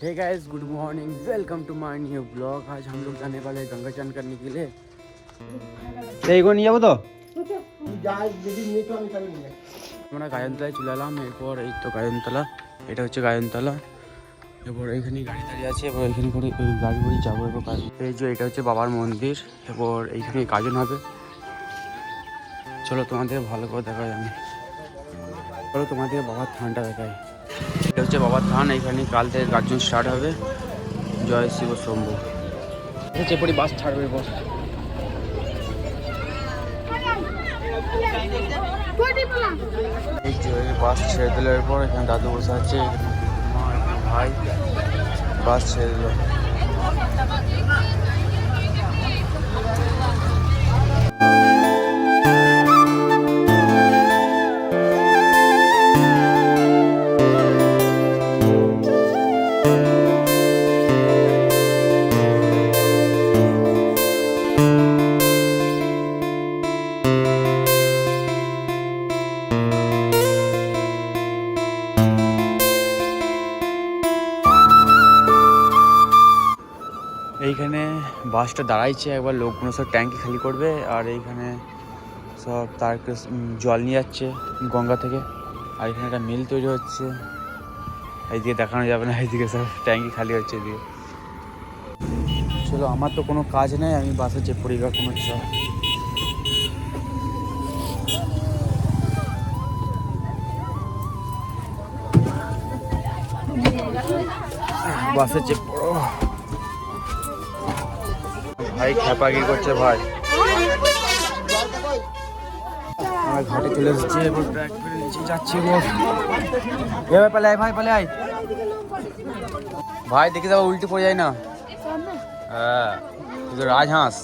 hey guys good morning welcome to my new blog आज हम लोग जाने वाले हैं गंगा चान करने के लिए এইগো নিয়ে যাবো তো আমরা গায়নতলায় চলে এলাম এরপর এই তো গায়নতলা এটা হচ্ছে গায়নতলা এরপর এইখানে গাড়ি দাঁড়িয়ে আছে এবার এইখানে করে এই গাড়ি করে যাবো এবার কাজ এই যে এটা হচ্ছে বাবার মন্দির এরপর এইখানে গাজন হবে চলো তোমাদের ভালো করে দেখাই আমি চলো তোমাদের বাবার থানটা দেখাই এটা হচ্ছে বাবার থান এখানে কাল থেকে গাজন স্টার্ট হবে। জয় শিব শম্ভু পরি বাস ছাড়বে বস। এই যে বাস ছেড়ে দিল এরপর এখানে দাদু বসে আছে ভাই বাস ছেড়ে দিল। বাসটা দাঁড়াইছে, একবার লোকগুলো সব ট্যাঙ্কি খালি করবে আর এইখানে সব তার জল নিয়ে যাচ্ছে গঙ্গা থেকে। আর এখানে একটা মিল তৈরি হচ্ছে। এইদিকে দেখানো যাবে না, এইদিকে সব ট্যাঙ্কি খালি হচ্ছে এদিকে। চলো, আমার তো কোনো কাজ নেই, আমি বাসে বা কোনো চাপ বাসে পড়ো। ভাই খেপাগি করছে ভাই? আমরা ঘাটে চলে এসেছি এবার ব্যাগ ফেলে নিচে যাচ্ছি গো এ ভাই পালে আয় ভাই পালে আয়। ভাই দেখে যাব উল্টে পড়ে যায় না। হ্যাঁ তো রাজহাঁস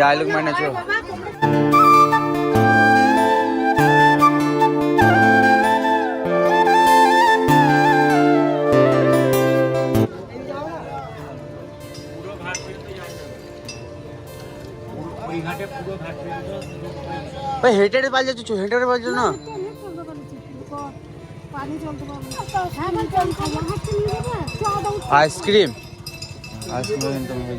ডায়লগ মানে চো ভাই হেঁটে হেঁটে পাল যাচ্ছ হেঁটে হেঁটে না? আইসক্রিম? আইসক্রিম কিনতে হবে।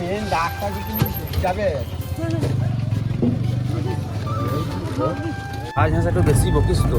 মেন ডাক্তার যাবে। আজ হ্যাঁ একটু বেশি বকিস তো।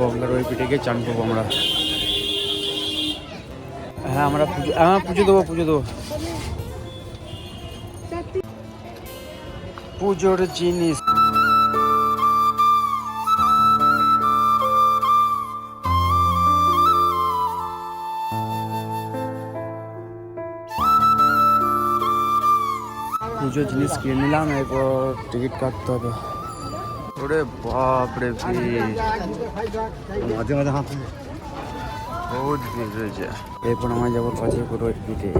গঙ্গার ওই পিঠে গিয়ে চান করব আমরা। হ্যাঁ আমরা পুজো হ্যাঁ পুজো দেবো পুজো দেবো। পুজোর জিনিস। পুজোর জিনিস কিনে নিলাম, এরপর টিকিট কাটতে হবে। ওরে বাপ রে মাঝে মাঝে হাত বহুত ভিড় রয়েছে এরপর আমরা যাব কাছে পুরো পিঠে।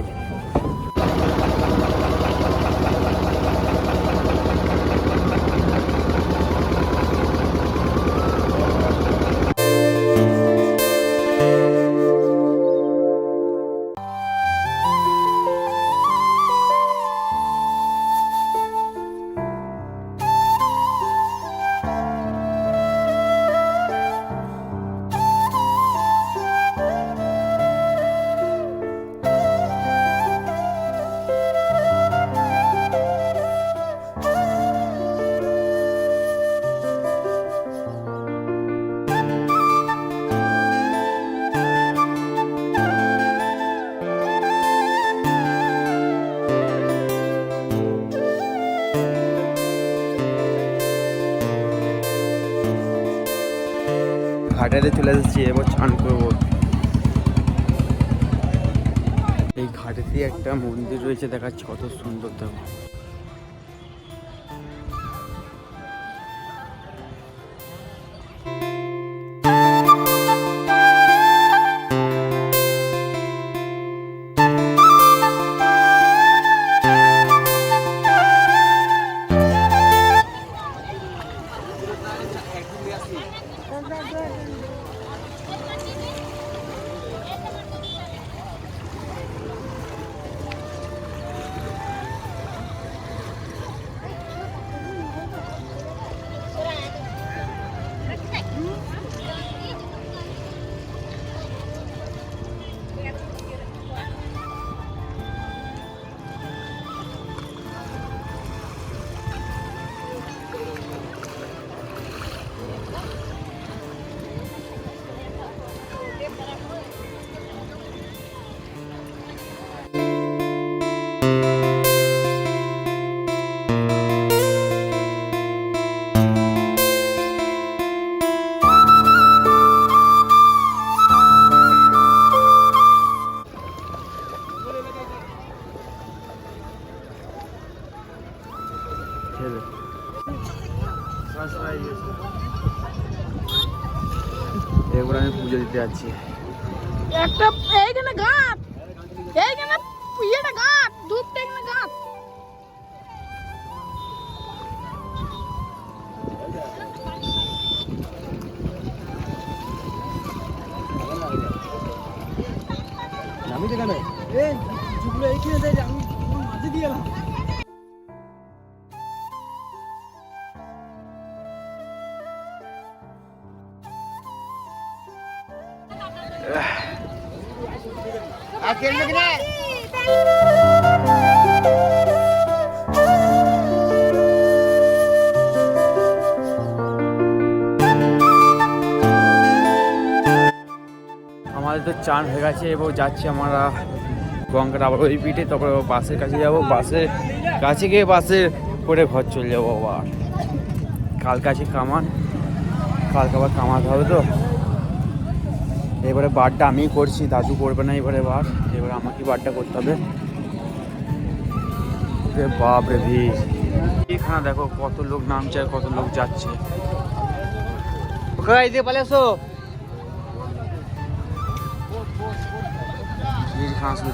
ঘাটাতে চলে এসেছি, এবার চান করব। এই ঘাটেতে একটা মন্দির রয়েছে দেখাচ্ছে কত সুন্দর দেখো। Это мы খেলে এবার আমি পুজো দিতে যাচ্ছি একটা এইখানে গাঁত এইখানে ইয়েটা গাঁত আমাদের তো চান হয়ে গেছে এবং যাচ্ছি আমরা গঙ্গার আবার ওই পিঠে, তারপরে বাসের কাছে যাব। বাসের কাছে গিয়ে বাসে করে ঘর চলে যাব আবার। কাল কাছে কামান, কালকে আবার কামাতে হবে তো। এবারে বারটা আমি করছি, দাদু করবে না এবারে বার। এবারে আমাকে বারটা করতে হবে। রে বাপ রে ভিড়। এখানে দেখো কত লোক নামছে আর কত লোক যাচ্ছে।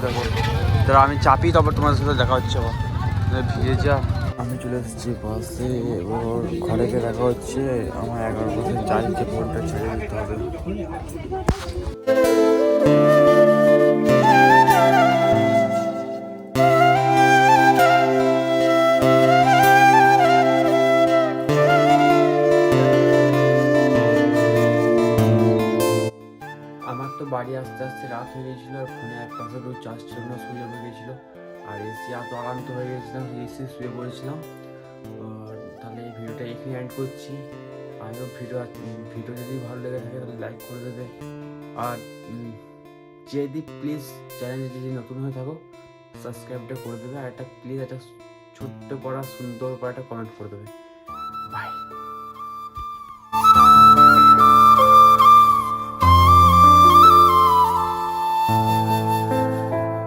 দেখো আমি চাপি তারপর তোমাদের সাথে দেখা হচ্ছে ভিড়ে যা। চলে এসেছি বাসে এবার ঘরে গিয়ে দেখা হচ্ছে। আমার এগারো বছর চারিদিকে ফোনটা ছেড়ে দিতে হবে। আমার তো বাড়ি আসতে আসতে রাত হয়ে গেছিল আর ফোনে এক পাশে চার্জ ছিল না, শুয়ে হয়ে গেছিল আর এসে এত আক্রান্ত হয়ে গেছিলাম এসে শুয়ে পড়েছিলাম। তাহলে এই ভিডিওটা এখানে অ্যান্ড করছি। আরও ভিডিও ভিডিও যদি ভালো লেগে থাকে তাহলে লাইক করে দেবে। আর যদি প্লিজ চ্যানেলটি যদি নতুন হয়ে থাকো সাবস্ক্রাইবটা করে দেবে। আর একটা প্লিজ একটা ছোট্ট পড়া সুন্দর করে একটা কমেন্ট করে দেবে।